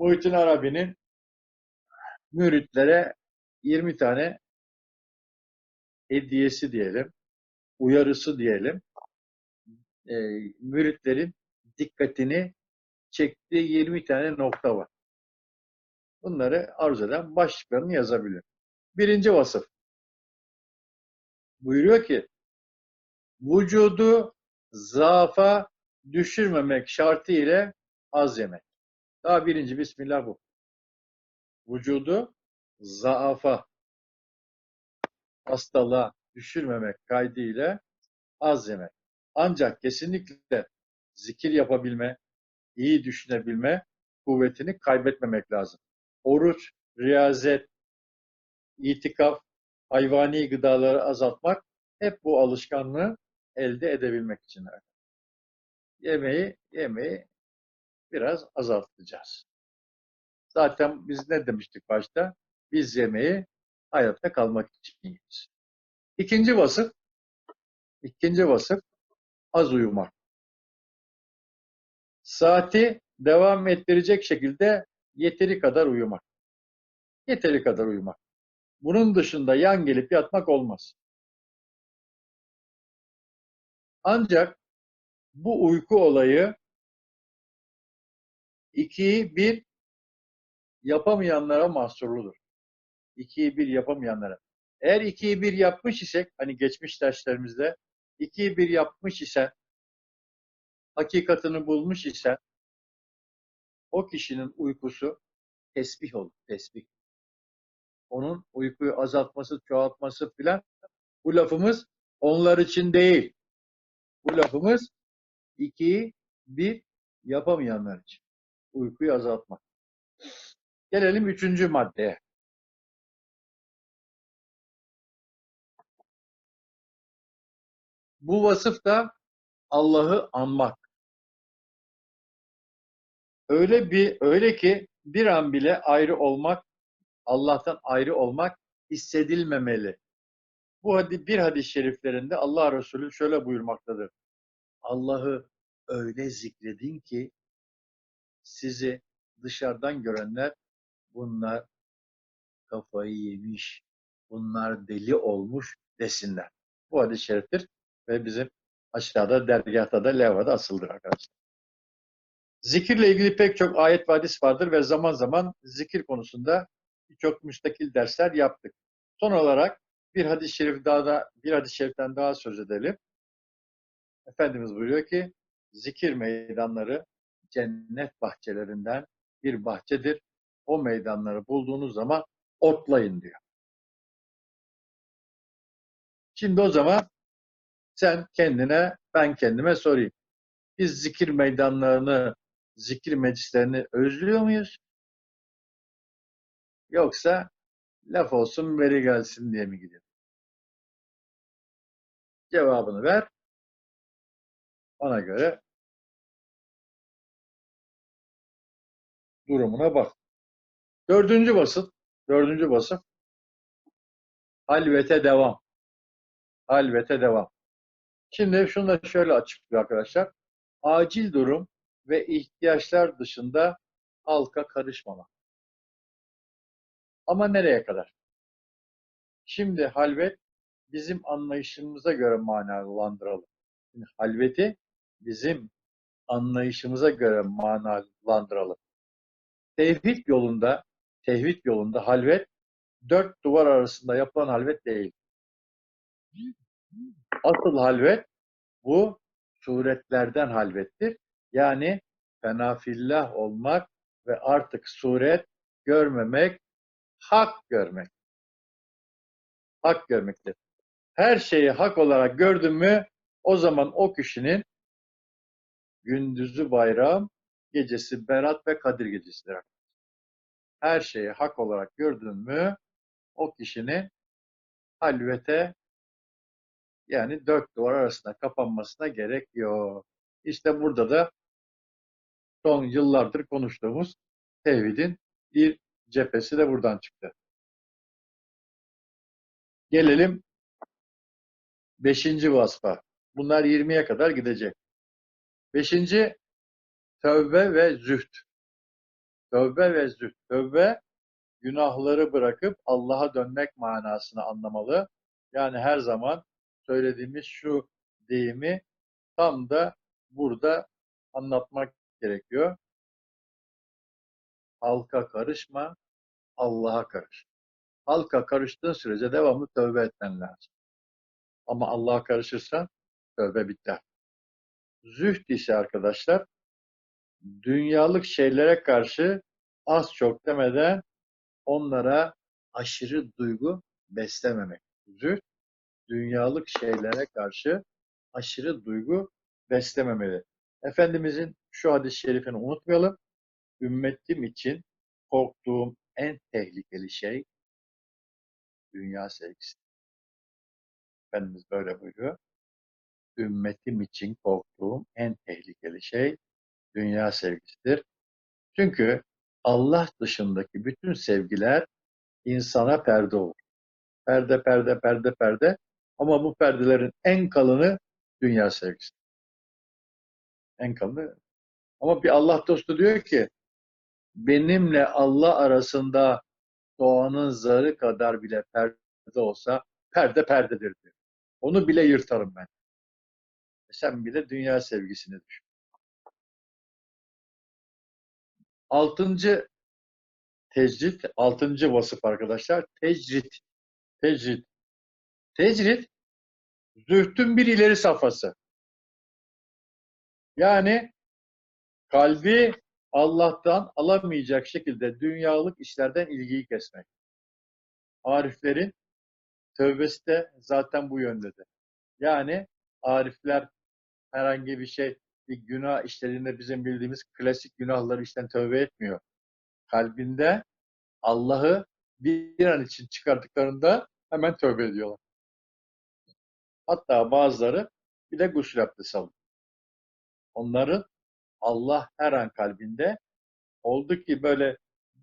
Muhittin Arabi'nin müritlere 20 tane hediyesi diyelim, uyarısı diyelim. E, müritlerin dikkatini çektiği 20 tane nokta var. Bunları arzu eden başlıklarını yazabilir. Birinci vasıf. Buyuruyor ki vücudu zaafa düşürmemek şartı ile az yemek. Daha birinci Bismillah bu. Vücudu zaafa hastalığa düşürmemek kaydıyla az yemek. Ancak kesinlikle zikir yapabilme, iyi düşünebilme kuvvetini kaybetmemek lazım. Oruç, riyazet, itikaf, hayvani gıdaları azaltmak hep bu alışkanlığı elde edebilmek için. Yemeği, yemeği biraz azaltacağız. Zaten biz ne demiştik başta? Biz yemeği hayatta kalmak için yiyoruz. İkinci vasıf, ikinci vasıf az uyumak. Saati devam ettirecek şekilde yeteri kadar uyumak. Yeteri kadar uyumak. Bunun dışında yan gelip yatmak olmaz. Ancak bu uyku olayı ikiyi bir yapamayanlara mahsurludur. İkiyi bir yapamayanlara. Eğer ikiyi bir yapmış isek, hani geçmiş derslerimizde ikiyi bir yapmış ise, hakikatını bulmuş ise, o kişinin uykusu tesbih olur, tesbih. Onun uykuyu azaltması, çoğaltması filan bu lafımız onlar için değil. Bu lafımız ikiyi bir yapamayanlar için. Uykuyu azaltmak. Gelelim üçüncü maddeye. Bu vasıf da Allah'ı anmak. Öyle bir öyle ki bir an bile ayrı olmak, Allah'tan ayrı olmak hissedilmemeli. Bu hadi bir hadis-i şeriflerinde Allah Resulü şöyle buyurmaktadır. Allah'ı öyle zikredin ki sizi dışarıdan görenler bunlar kafayı yemiş, bunlar deli olmuş desinler. Bu hadis-i şeriftir ve bizim aşağıda dergahta da levhada asıldır arkadaşlar. Zikirle ilgili pek çok ayet ve hadis vardır ve zaman zaman zikir konusunda birçok müstakil dersler yaptık. Son olarak bir hadis-i şerif daha da bir hadis-i şeriften daha söz edelim. Efendimiz buyuruyor ki zikir meydanları cennet bahçelerinden bir bahçedir. O meydanları bulduğunuz zaman otlayın diyor. Şimdi o zaman sen kendine, ben kendime sorayım. Biz zikir meydanlarını, zikir meclislerini özlüyor muyuz? Yoksa laf olsun veri gelsin diye mi gidiyor? Cevabını ver. Ona göre durumuna bak. Dördüncü basın, dördüncü basın halvete devam. Halvete devam. Şimdi şunu da şöyle açıklıyor arkadaşlar. Acil durum ve ihtiyaçlar dışında halka karışmamak. Ama nereye kadar? Şimdi halvet bizim anlayışımıza göre manalandıralım. Şimdi halveti bizim anlayışımıza göre manalandıralım. Tevhid yolunda, tevhid yolunda halvet dört duvar arasında yapılan halvet değil. Asıl halvet bu suretlerden halvettir. Yani fenafillah olmak ve artık suret görmemek, hak görmek. Hak görmektir. Her şeyi hak olarak gördün mü o zaman o kişinin gündüzü bayram, gecesi berat ve kadir gecesidir. Her şeyi hak olarak gördün mü o kişinin halvete yani dört duvar arasında kapanmasına gerek yok. İşte burada da son yıllardır konuştuğumuz tevhidin bir cephesi de buradan çıktı. Gelelim beşinci vasfa. Bunlar 20'ye kadar gidecek. Beşinci tövbe ve züht. Tövbe ve zühd. Tövbe günahları bırakıp Allah'a dönmek manasını anlamalı. Yani her zaman söylediğimiz şu deyimi tam da burada anlatmak gerekiyor. Halka karışma, Allah'a karış. Halka karıştığın sürece devamlı tövbe etmen lazım. Ama Allah'a karışırsan tövbe biter. Zühd ise arkadaşlar dünyalık şeylere karşı az çok demeden onlara aşırı duygu beslememek. Zühd dünyalık şeylere karşı aşırı duygu beslememeli. Efendimizin şu hadis-i şerifini unutmayalım. Ümmetim için korktuğum en tehlikeli şey dünya sevgisi. Efendimiz böyle buyuruyor. Ümmetim için korktuğum en tehlikeli şey dünya sevgisidir. Çünkü Allah dışındaki bütün sevgiler insana perde olur. Perde, perde, perde, perde. Ama bu perdelerin en kalını dünya sevgisi. En kalını. Ama bir Allah dostu diyor ki benimle Allah arasında doğanın zarı kadar bile perde olsa perde perdedir diyor. Onu bile yırtarım ben. E sen bile dünya sevgisini düşün. Altıncı tecrit, altıncı vasıf arkadaşlar. Tecrit. Tecrit. Tecrit, zühtün bir ileri safhası. Yani kalbi Allah'tan alamayacak şekilde dünyalık işlerden ilgiyi kesmek. Ariflerin tövbesi de zaten bu yöndedir. Yani arifler herhangi bir şey, bir günah işlediğinde bizim bildiğimiz klasik günahları işten tövbe etmiyor. Kalbinde Allah'ı bir an için çıkardıklarında hemen tövbe ediyorlar. Hatta bazıları bir de gusül abdesti alıyor. Onların Allah her an kalbinde oldu ki böyle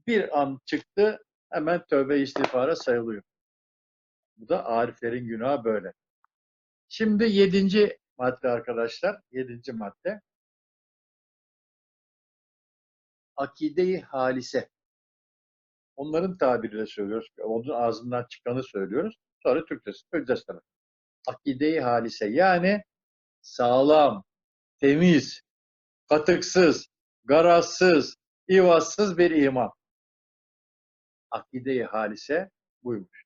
bir an çıktı hemen tövbe istiğfara sayılıyor. Bu da ariflerin günahı böyle. Şimdi yedinci madde arkadaşlar. Yedinci madde. Akide-i halise. Onların tabiriyle söylüyoruz. Onun ağzından çıkanı söylüyoruz. Sonra Türkçesi söyleyeceğiz tabii. Akide-i halise yani sağlam, temiz, katıksız, garazsız, ivazsız bir iman. Akide-i halise buymuş.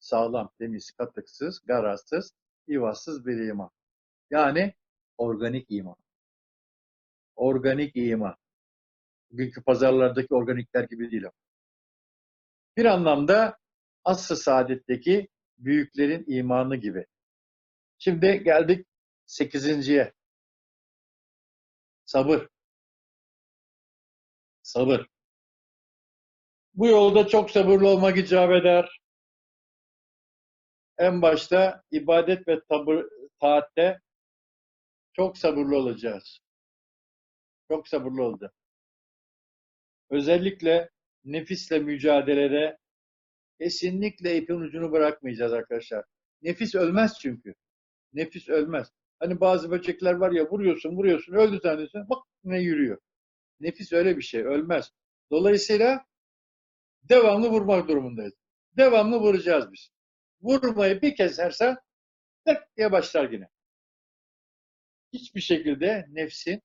Sağlam, temiz, katıksız, garazsız, ivazsız bir iman. Yani organik iman. Organik iman. Bugünkü pazarlardaki organikler gibi değil o. Bir anlamda asr-ı saadetteki büyüklerin imanı gibi. Şimdi geldik sekizinciye. Sabır. Sabır. Bu yolda çok sabırlı olmak icap eder. En başta ibadet ve tabır, taatte çok sabırlı olacağız. Çok sabırlı olacağız. Özellikle nefisle mücadelede kesinlikle ipin ucunu bırakmayacağız arkadaşlar. Nefis ölmez çünkü. Nefis ölmez. Hani bazı böcekler var ya vuruyorsun vuruyorsun öldü zannediyorsun bak ne yürüyor. Nefis öyle bir şey ölmez. Dolayısıyla devamlı vurmak durumundayız. Devamlı vuracağız biz. Vurmayı bir kesersen tek diye başlar yine. Hiçbir şekilde nefsin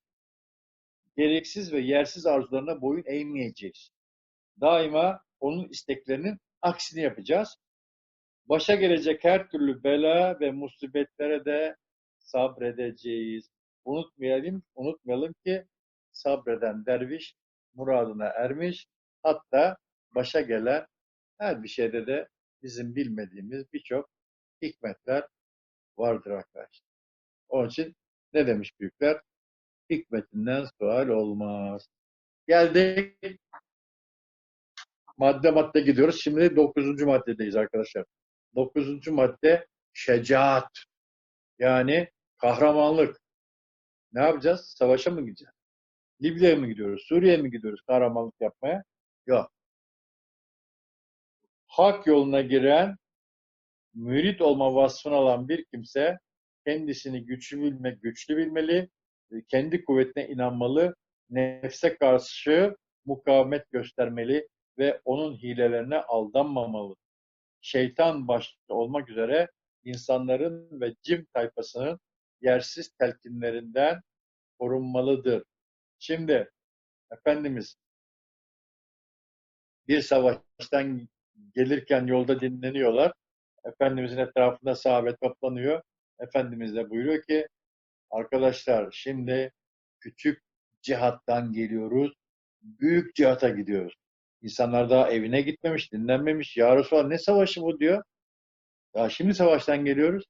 gereksiz ve yersiz arzularına boyun eğmeyeceğiz. Daima onun isteklerinin aksini yapacağız. Başa gelecek her türlü bela ve musibetlere de sabredeceğiz. Unutmayalım, unutmayalım ki sabreden derviş muradına ermiş. Hatta başa gelen her bir şeyde de bizim bilmediğimiz birçok hikmetler vardır arkadaşlar. Onun için ne demiş büyükler? Hikmetinden sual olmaz. Geldik. Madde madde gidiyoruz. Şimdi dokuzuncu maddedeyiz arkadaşlar. Dokuzuncu madde şecaat. Yani kahramanlık. Ne yapacağız? Savaşa mı gideceğiz? Libya'ya mı gidiyoruz? Suriye'ye mi gidiyoruz kahramanlık yapmaya? Yok. Hak yoluna giren, mürit olma vasfını alan bir kimse kendisini güçlü bilmek, güçlü bilmeli, kendi kuvvetine inanmalı, nefse karşı mukavemet göstermeli ve onun hilelerine aldanmamalı. Şeytan başta olmak üzere insanların ve cin tayfasının yersiz telkinlerinden korunmalıdır. Şimdi Efendimiz bir savaştan gelirken yolda dinleniyorlar. Efendimizin etrafında sahabe toplanıyor. Efendimiz de buyuruyor ki arkadaşlar şimdi küçük cihattan geliyoruz. Büyük cihata gidiyoruz. İnsanlar daha evine gitmemiş, dinlenmemiş. Ya Resulallah ne savaşı bu diyor. Ya şimdi savaştan geliyoruz.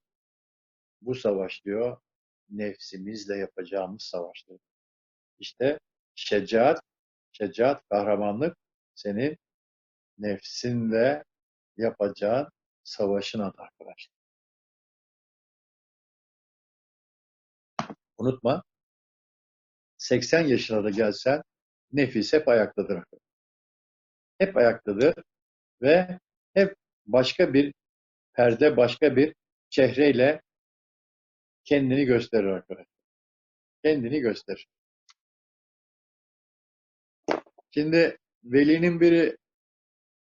Bu savaş diyor nefsimizle yapacağımız savaştır. İşte şecaat, şecaat, kahramanlık senin nefsinle yapacağın savaşın adı arkadaşlar. Unutma, 80 yaşına da gelsen nefis hep ayaktadır. Hep ayaktadır ve hep başka bir perde, başka bir çehreyle kendini gösterir arkadaşlar. Kendini gösterir. Şimdi velinin biri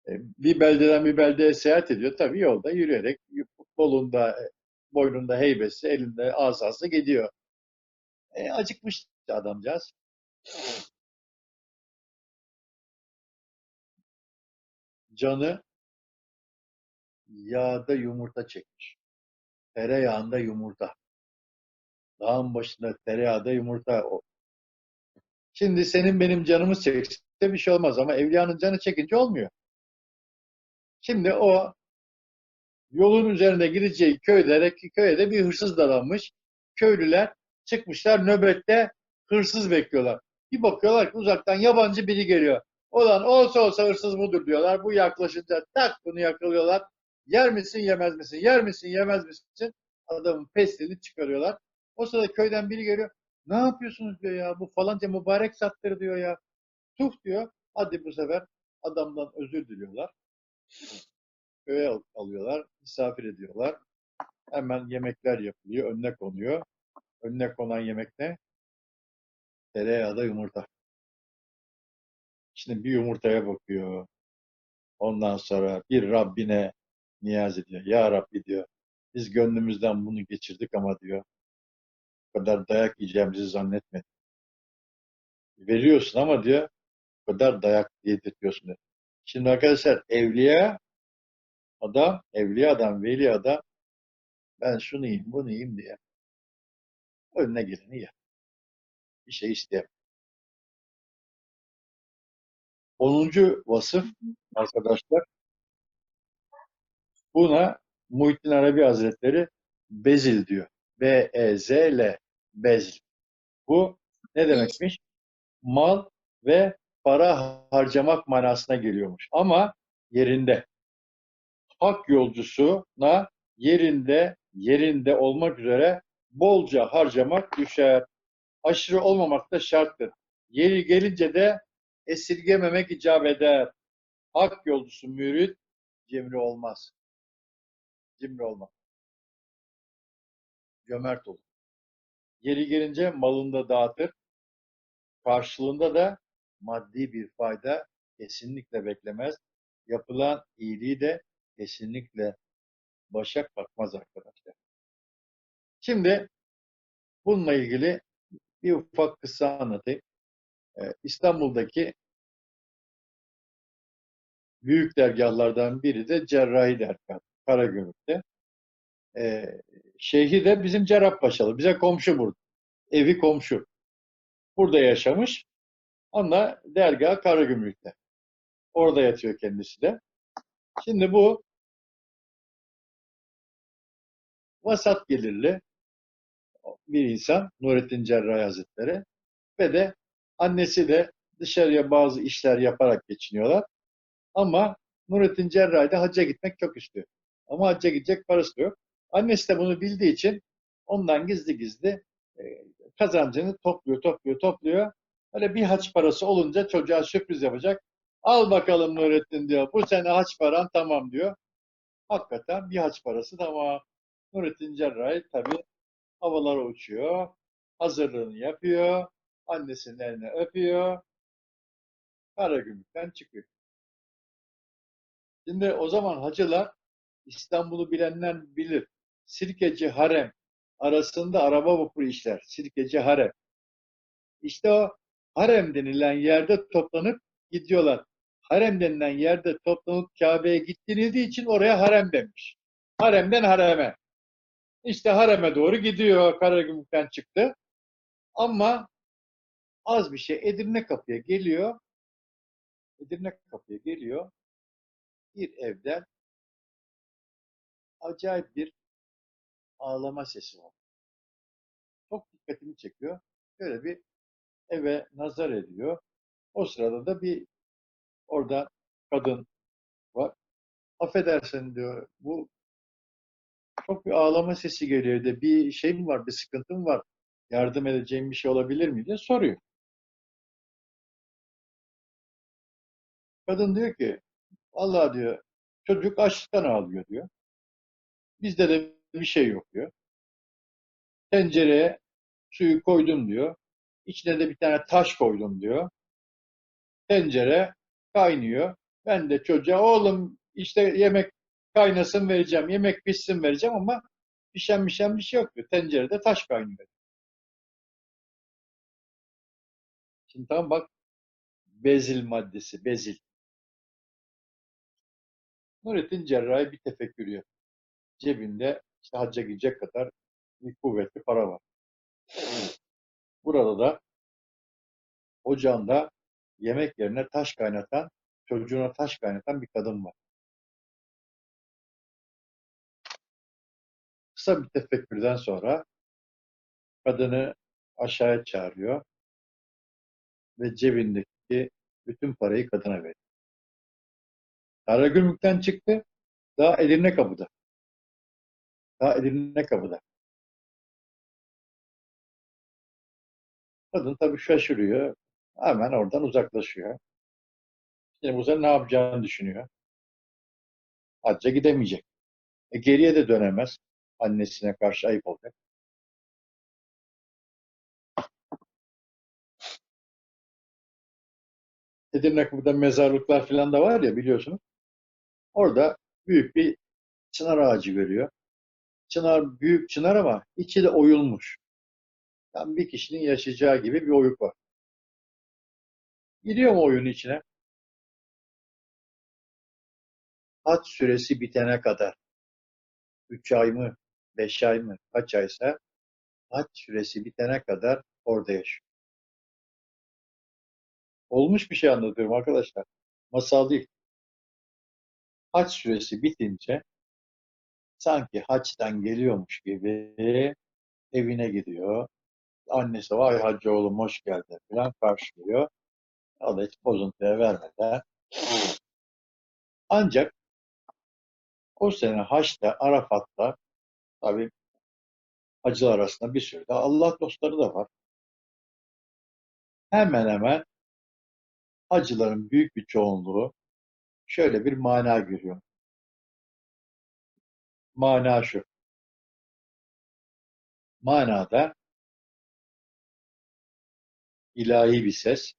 e, bir beldeden bir beldeye seyahat ediyor. Tabii yolda yürüyerek kolunda, e, boynunda heybesi, elinde asası gidiyor. E, acıkmış adamcağız. Canı yağda yumurta çekmiş. Tereyağında yumurta. Dağın başında tereyağda yumurta. o. Şimdi senin benim canımız çekse bir şey olmaz ama evliyanın canı çekince olmuyor. Şimdi o yolun üzerinde gideceği köylere, köye de bir hırsız dalanmış. Köylüler çıkmışlar nöbette hırsız bekliyorlar. Bir bakıyorlar ki uzaktan yabancı biri geliyor. Olan olsa olsa hırsız budur diyorlar. Bu yaklaşınca tak bunu yakalıyorlar. Yer misin yemez misin? Yer misin yemez misin? Adamın pestilini çıkarıyorlar. O sırada köyden biri geliyor. Ne yapıyorsunuz diyor ya. Bu falanca mübarek sattır diyor ya. Tuf diyor. Hadi bu sefer adamdan özür diliyorlar. Köye al- alıyorlar. Misafir ediyorlar. Hemen yemekler yapılıyor. Önüne konuyor. Önüne konan yemek ne? Tereyağda yumurta. Şimdi bir yumurtaya bakıyor. Ondan sonra bir Rabbine niyaz ediyor. Ya Rabbi diyor. Biz gönlümüzden bunu geçirdik ama diyor. Bu kadar dayak yiyeceğimizi zannetmedik. Veriyorsun ama diyor. Bu kadar dayak yedirtiyorsun diyor. Şimdi arkadaşlar evliya adam, evliya adam, veli adam ben şunu yiyeyim, bunu yiyeyim diye. Önüne geleni yer. Bir şey isteyemem. Onuncu vasıf arkadaşlar buna Muhittin Arabi Hazretleri bezil diyor. B-E-Z-L bezil. Bu ne demekmiş? Mal ve para harcamak manasına geliyormuş. Ama yerinde. Hak yolcusuna yerinde, yerinde olmak üzere bolca harcamak düşer. Aşırı olmamak da şarttır. Yeri gelince de esirgememek icap eder. Hak yolcusu mürit cimri olmaz. Cimri olmaz. Cömert olur. Yeri gelince malını da dağıtır. Karşılığında da maddi bir fayda kesinlikle beklemez. Yapılan iyiliği de kesinlikle başa kalkmaz arkadaşlar. Şimdi bununla ilgili bir ufak kısa anlatayım. Ee, İstanbul'daki büyük dergahlardan biri de Cerrahi Dergah, Karagümrük'te. Ee, şeyhi de bizim Cerrahpaşalı, bize komşu burada. Evi komşu. Burada yaşamış. Onunla dergah Karagümrük'te. Orada yatıyor kendisi de. Şimdi bu vasat gelirli bir insan Nurettin Cerrahi Hazretleri ve de annesi de dışarıya bazı işler yaparak geçiniyorlar. Ama Nurettin Cerrahi de hacca gitmek çok istiyor. Ama hacca gidecek parası yok. Annesi de bunu bildiği için ondan gizli gizli e, kazancını topluyor, topluyor, topluyor. Öyle bir haç parası olunca çocuğa sürpriz yapacak. Al bakalım Nurettin diyor. Bu sene haç paran tamam diyor. Hakikaten bir haç parası tamam. Nurettin Cerrahi tabii havalara uçuyor. Hazırlığını yapıyor. Annesinin eline öpüyor. Karagümrük'ten çıkıyor. Şimdi o zaman hacılar İstanbul'u bilenler bilir. Sirkeci Harem arasında araba vapuru işler. Sirkeci Harem. İşte o harem denilen yerde toplanıp gidiyorlar. Harem denilen yerde toplanıp Kabe'ye gittiğinizde için oraya harem demiş. Haremden hareme. İşte hareme doğru gidiyor. Karagümrük'ten çıktı. Ama az bir şey Edirne kapıya geliyor. Edirne kapıya geliyor. Bir evden acayip bir ağlama sesi var. Çok dikkatimi çekiyor. Böyle bir eve nazar ediyor. O sırada da bir orada kadın var. Affedersin diyor. Bu çok bir ağlama sesi geliyor de bir şey mi var, bir sıkıntı mı var? Yardım edeceğim bir şey olabilir mi diye soruyor. Kadın diyor ki, vallahi diyor, çocuk açlıktan ağlıyor diyor. Bizde de bir şey yok diyor. Tencereye suyu koydum diyor. İçine de bir tane taş koydum diyor. Tencere kaynıyor. Ben de çocuğa oğlum işte yemek kaynasın vereceğim, yemek pişsin vereceğim ama pişen pişen bir şey yok. Tencerede taş kaynıyor. Şimdi tamam bak bezil maddesi, bezil. Nurettin Cerrahi bir tefekkür yapıyor. Cebinde işte hacca gidecek kadar bir kuvvetli para var. Burada da ocağında yemek yerine taş kaynatan, çocuğuna taş kaynatan bir kadın var. Kısa bir tefekkürden sonra kadını aşağıya çağırıyor ve cebindeki bütün parayı kadına veriyor. Karagümrük'ten çıktı, daha Edirne kapıda. Daha Edirne kapıda. Kadın tabii şaşırıyor. Hemen oradan uzaklaşıyor. Şimdi bu sefer ne yapacağını düşünüyor. Hacca gidemeyecek. E, geriye de dönemez. Annesine karşı ayıp olacak. Edirne burada mezarlıklar falan da var ya biliyorsunuz. Orada büyük bir çınar ağacı görüyor. Çınar büyük çınar ama içi de oyulmuş. Tam bir kişinin yaşayacağı gibi bir oyuk var. Gidiyor mu oyunun içine? Haç süresi bitene kadar. Üç ay mı, beş ay mı, kaç aysa haç süresi bitene kadar orada yaşıyor. Olmuş bir şey anlatıyorum arkadaşlar. Masal değil. Haç süresi bitince sanki haçtan geliyormuş gibi evine gidiyor. Annesi vay hacı oğlum hoş geldin falan karşılıyor. O da hiç bozuntuya vermeden. Ancak o sene Haç'ta, Arafat'ta tabi hacılar arasında bir sürü de Allah dostları da var. Hemen hemen hacıların büyük bir çoğunluğu şöyle bir mana görüyor. Mana şu. Manada ilahi bir ses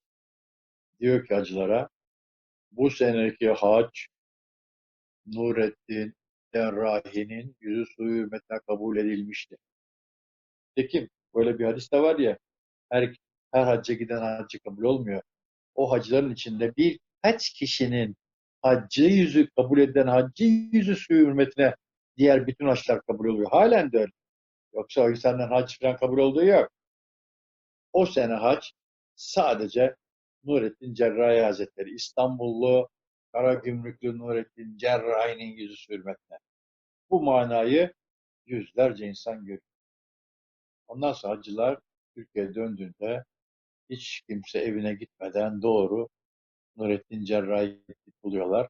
diyor ki hacılara bu seneki hac Nurettin Derrahi'nin yüzü suyu hürmetine kabul edilmişti. Tekim böyle bir hadis de var ya her, her hacca giden hacı kabul olmuyor. O hacıların içinde bir kaç kişinin haccı yüzü kabul edilen haccı yüzü suyu hürmetine diğer bütün haçlar kabul oluyor. Halen de öyle. Yoksa o insanların hac falan kabul olduğu yok. O sene hac sadece Nurettin Cerrahi Hazretleri, İstanbullu Karagümrüklü Nurettin Cerrahi'nin yüzü sürmetine. Bu manayı yüzlerce insan görüyor. Ondan sonra hacılar Türkiye'ye döndüğünde hiç kimse evine gitmeden doğru Nurettin Cerrahi buluyorlar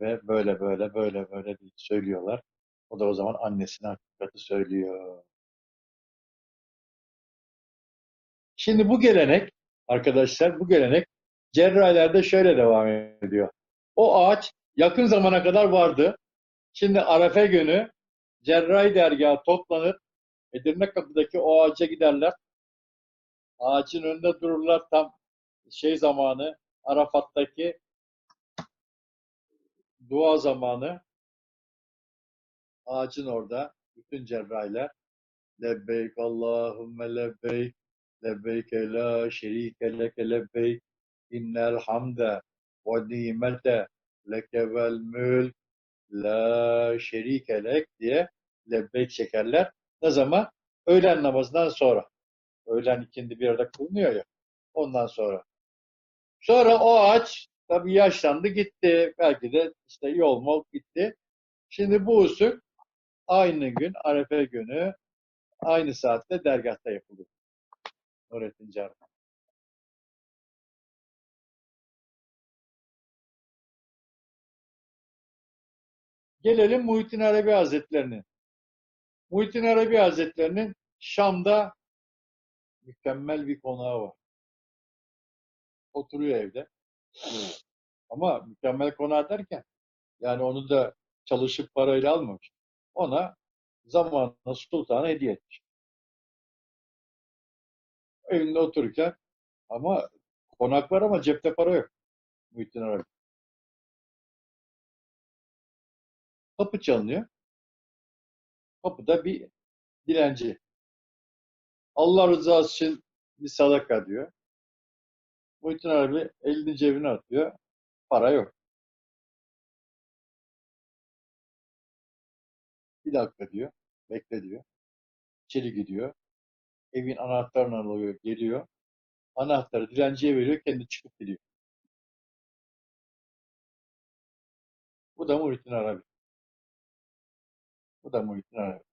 ve böyle böyle böyle böyle söylüyorlar. O da o zaman annesine hakikati söylüyor. Şimdi bu gelenek arkadaşlar bu gelenek cerrahilerde şöyle devam ediyor. O ağaç yakın zamana kadar vardı. Şimdi Arefe günü cerrahi dergahı toplanır. Edirne kapıdaki o ağaca giderler. Ağacın önünde dururlar tam şey zamanı, Arafat'taki dua zamanı ağacın orada bütün cerrahiler lebbeyk Allahümme lebbeyk lebbeyke la şerike leke lebbeyk innel hamde leke vel mülk la şerike lek diye lebbeyk çekerler. Ne zaman? Öğlen namazından sonra. Öğlen ikindi bir arada kılınıyor ya. Ondan sonra. Sonra o ağaç tabii yaşlandı gitti. Belki de işte yol mol gitti. Şimdi bu usul aynı gün Arefe günü aynı saatte dergahta yapılıyor. Nurettin Can. Gelelim Muhittin Arabi Hazretlerine. Muhittin Arabi Hazretlerinin Şam'da mükemmel bir konağı var. Oturuyor evde. Ama mükemmel konağı derken yani onu da çalışıp parayla almamış. Ona zamanla sultana hediye etmiş. Evinde otururken ama konak var ama cepte para yok. Muhittin Arabi. Kapı çalınıyor. Kapıda bir dilenci. Allah rızası için bir sadaka diyor. Muhittin Arabi elini cebine atıyor. Para yok. Bir dakika diyor. Bekle diyor. İçeri gidiyor. Evin anahtarını alıyor. Geliyor. Anahtarı dilenciye veriyor. Kendi çıkıp gidiyor. Bu da Muhittin Arabi. Bu da Muhittin Arabi.